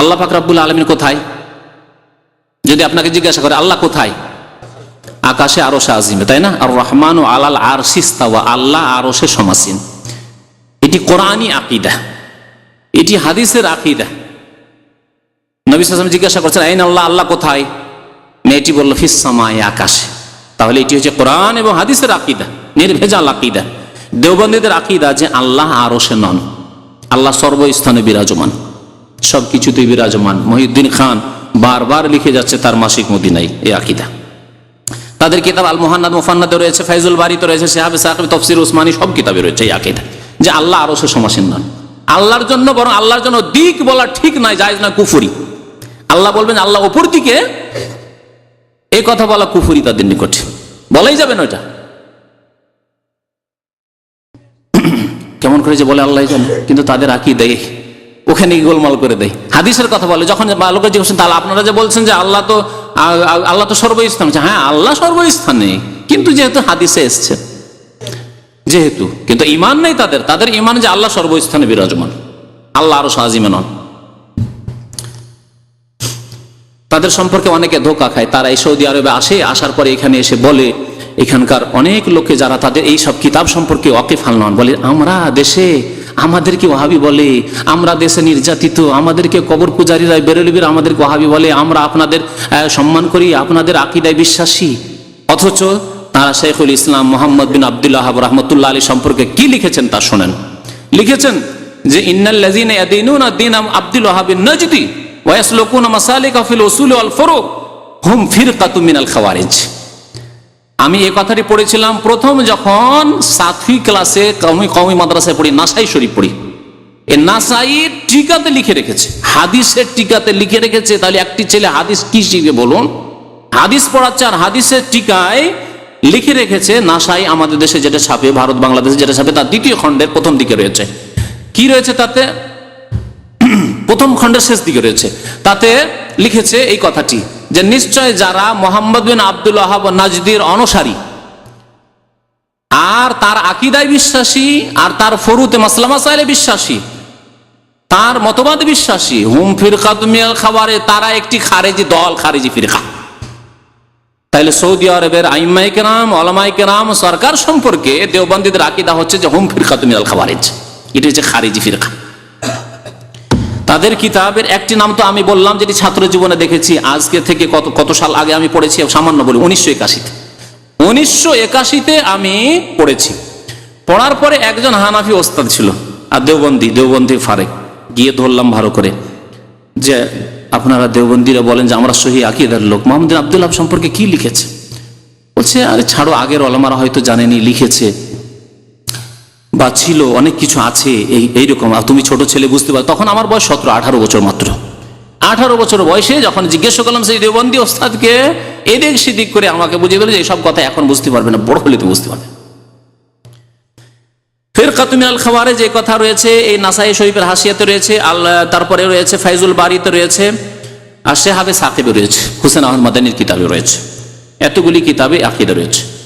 আল্লাহ পাক রাব্বুল আলমিন কোথায়? যদি আপনাকে জিজ্ঞাসা করে, আল্লাহ কোথায়? আকাশে আরও আজিমে, তাই না? আর রহমান ও আলাল আর সিস্তাওয়া আল্লাহ আরও সে সমাসীন। এটি কোরআনই আকিদা। এটি হাদিসের আকিদা। নবী সালাম জিজ্ঞাসা করছেন, আইন আল্লাহ আল্লাহ কোথায়? মেয়েটি বলল ফিসামায় আকাশে। তাহলে এটি হচ্ছে কোরআন এবং হাদিসের আকিদা, নির্ভেজাল আকিদা। দেওবন্দীদের আকিদা যে আল্লাহ আরও সে নন। আল্লাহ সর্বস্থানে বিরাজমান। সব কিছুতেই বিরাজমান। মহিউদ্দিন খান বারবার লিখে যাচ্ছে তার মাসিক মদিনাই এই আকিদা। তাদের কিতাব আল মোহান্নাদ মোফান্নাদে রয়েছে, ফাইজুল বাড়িতে রয়েছে সাহাবে সাহেব তফসির ওসমানী সব কিতাবে রয়েছে এই আকিদা। যে আল্লাহ আরও সে সমাসীন নন। আল্লাহর জন্য বরং আল্লাহর জন্য দিক বলা ঠিক নয় জায়জ না, কুফুরি। আল্লাহ বলবেন, আল্লাহ অপর দিকে এই কথা বলা কুফুরি তাদের নিকট। বলাই যাবে না ওটা কেমন করে যে বলে আল্লাহ জানে, কিন্তু তাদের আকি ওখানে গোলমাল করে দেয় হাদিসের কথা বলে, যখন লোকে জিজ্ঞেস তাহলে আপনারা যে বলছেন যে আল্লাহ তো আল্লাহ তো সর্বস্থান। হ্যাঁ আল্লাহ সর্বস্থানে, কিন্তু যেহেতু হাদিসে এসছে, যেহেতু, কিন্তু ইমান নেই তাদের তাদের ইমান যে আল্লাহ সর্বস্থানে বিরাজমান, আল্লাহ আরও সাজিমে নন তাদের সম্পর্কে অনেকে ধোকা খায় তারা এই সৌদি আরবে আসে, আসার পরে এখানে এসে বলে, এখানকার অনেক লোকে যারা তাদের এই সব কিতাব সম্পর্কে ওয়াকিফ হাল নন, বলে, আমরা দেশে আমাদেরকে ওহাবি বলে, আমরা দেশে নির্যাতিত, আমাদেরকে কবর পূজারীরা বেরোলিবির আমাদেরকে ওহাবি বলে, আমরা আপনাদের সম্মান করি, আপনাদের আকিদায় বিশ্বাসী। অথচ তারা শেখুল ইসলাম মোহাম্মদ বিন আবদুল্লাহ রহমতুল্লাহ আলী সম্পর্কে কি লিখেছেন তা শোনেন। লিখেছেন যে ইন্নাল্লাযীনা ইয়াদিনুনা দীন আব্দুল ওয়াহাব নজদি ফিল উসুল ওয়াল ফুরুক, হুম ফিরকাতুম মিনাল খাওয়ারিজ। আমি এ কথাটি পড়েছিলাম প্রথম যখন সাতফি ক্লাসে কমি কমি মাদ্রাসায় পড়ি, নাসাই শরীফ পড়ি। এ নাসাই টিকাতে লিখে রেখেছে। হাদিসের টিকাতে লিখে রেখেছে। তাহলে একটি ছেলে হাদিস কি শিখবে বলুন? হাদিস পড়াচ্ছে আর হাদিসের টিকায় লিখে রেখেছে, নাসাই আমাদের দেশে যেটা ছাপে, ভারত, বাংলাদেশে যেটা ছাপে, তার দ্বিতীয় খণ্ডের প্রথম দিকে রয়েছে। কি রয়েছে তাতে? প্রথম খণ্ডের শেষ দিকে রয়েছে। তাতে লিখেছে এই কথাটি যে নিশ্চয় যারা মোহাম্মদ বিন আব্দুল আহাব নাজদির অনুসারী, আর তার আকিদায় বিশ্বাসী, আর তার ফরুতে মাসলামা সাহেলে বিশ্বাসী, তার মতবাদ বিশ্বাসী, হুম ফিরকাত মিয়াল খাবারে, তারা একটি খারেজি দল, খারেজি ফিরকা। তাইলে সৌদি আরবের আইমাই কেরাম অলমাই কেরাম সরকার সম্পর্কে দেওবন্দীদের আকিদা হচ্ছে যে হুম ফিরকাত মিয়াল খাবারেজ। এটি হচ্ছে খারেজি ফিরকা। তাদের কিতাবের একটি নাম তো আমি বললাম, যেটি ছাত্র জীবনে দেখেছি। আজকে থেকে কত কত সাল আগে আমি পড়েছি, সামান্য বলি, উনিশশো একাশিতে। উনিশশো একাশিতে আমি পড়েছি। পড়ার পরে একজন হানাফি ওস্তাদ ছিল, আর দেওবন্দি দেওবন্দি ফারেক। গিয়ে ধরলাম ভালো করে, যে আপনারা দেওবন্দিরা বলেন যে আমরা সহি আকিদার লোক। মোহাম্মদ আবদুল্লাহ সম্পর্কে কি লিখেছে? বলছে, আরে ছাড়ো, আগের অলমারা হয়তো জানেনি, লিখেছে। বা ছিল, অনেক কিছু আছে, এই, এইরকম। তুমি ছোট ছেলে বুঝতে পারো, তখন আমার বয়স সতেরো, আঠারো বছর মাত্র। আঠারো বছর বয়সে যখন জিজ্ঞেস করলাম সেই দেবন্দী ওস্তাদকে, এদিক সেদিক করে আমাকে বুঝিয়ে দিল যে এইসব কথা এখন বুঝতে পারবে না, বড় হলে তো বুঝতে পারবে। ফের কাতুমি আল খাবারে যে কথা রয়েছে, এই নাসাই শরীফের হাসিয়াতে রয়েছে, আল, তারপরে রয়েছে ফাইজুল বাড়িতে রয়েছে, আর শেহাবে সাকিবে রয়েছে, হুসেন আহমদ মাদানির কিতাবে রয়েছে। এতগুলি কিতাবে আকিদা রয়েছে।